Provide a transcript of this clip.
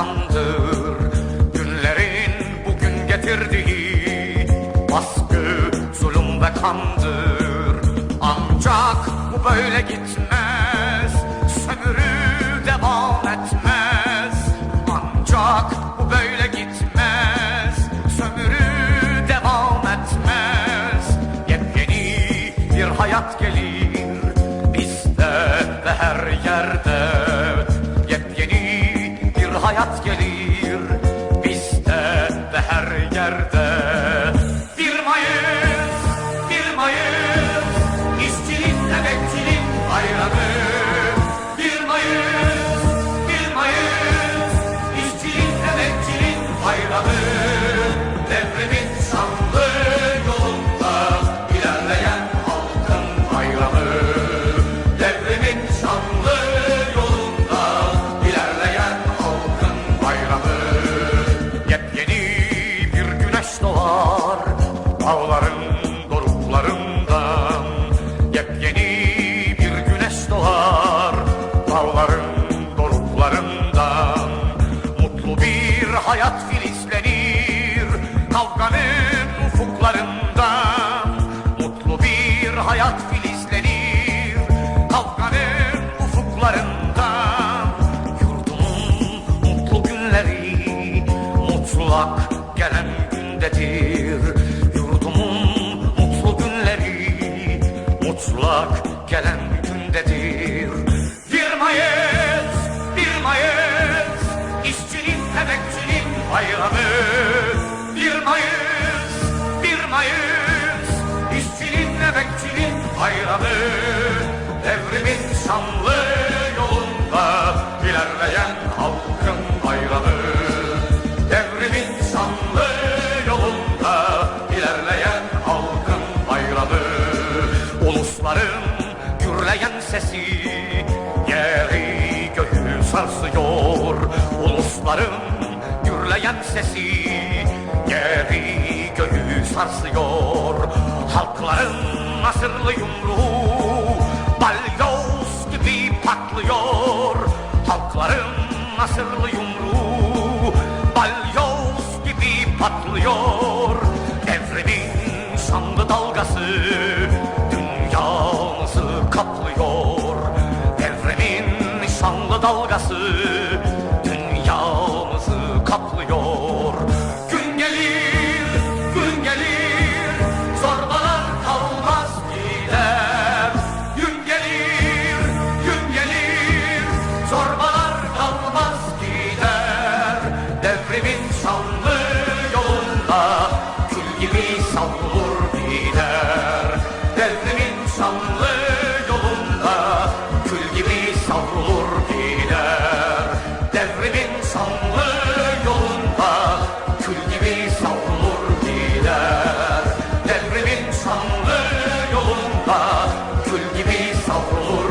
zamandır. Günlerin bugün getirdiği Baskı, zulüm ve kandır. Ancak bu böyle gitmez Sömürü devam etmez. Ancak bu böyle gitmez Sömürü devam etmez. Yepyeni bir hayat gelir Bizde ve her yerde hayat gelir. Bizde ve her yerde kavganın ufuklarından Mutlu bir hayat filizlenir. Kavganın ufuklarından Yurdumun mutlu günleri mutlak gelen gündedir bayramı Devrimin şanlı yolunda ilerleyen halkın bayramı Devrimin şanlı yolunda ilerleyen halkın bayramı Ulusların gürleyen sesi yeri göğü sarsıyor. Ulusların gürleyen sesi yeri göğü sarsıyor. Halkların nasırlı Nasırlı yumruğu balyoz gibi patlıyor. Devrimin şanlı dalgası insanlı yolunda Kül gibi savrulur gider. Devrimin sanlı yolunda Kül gibi savrulur gider. Devrimin sanlı yolunda Kül gibi savrulur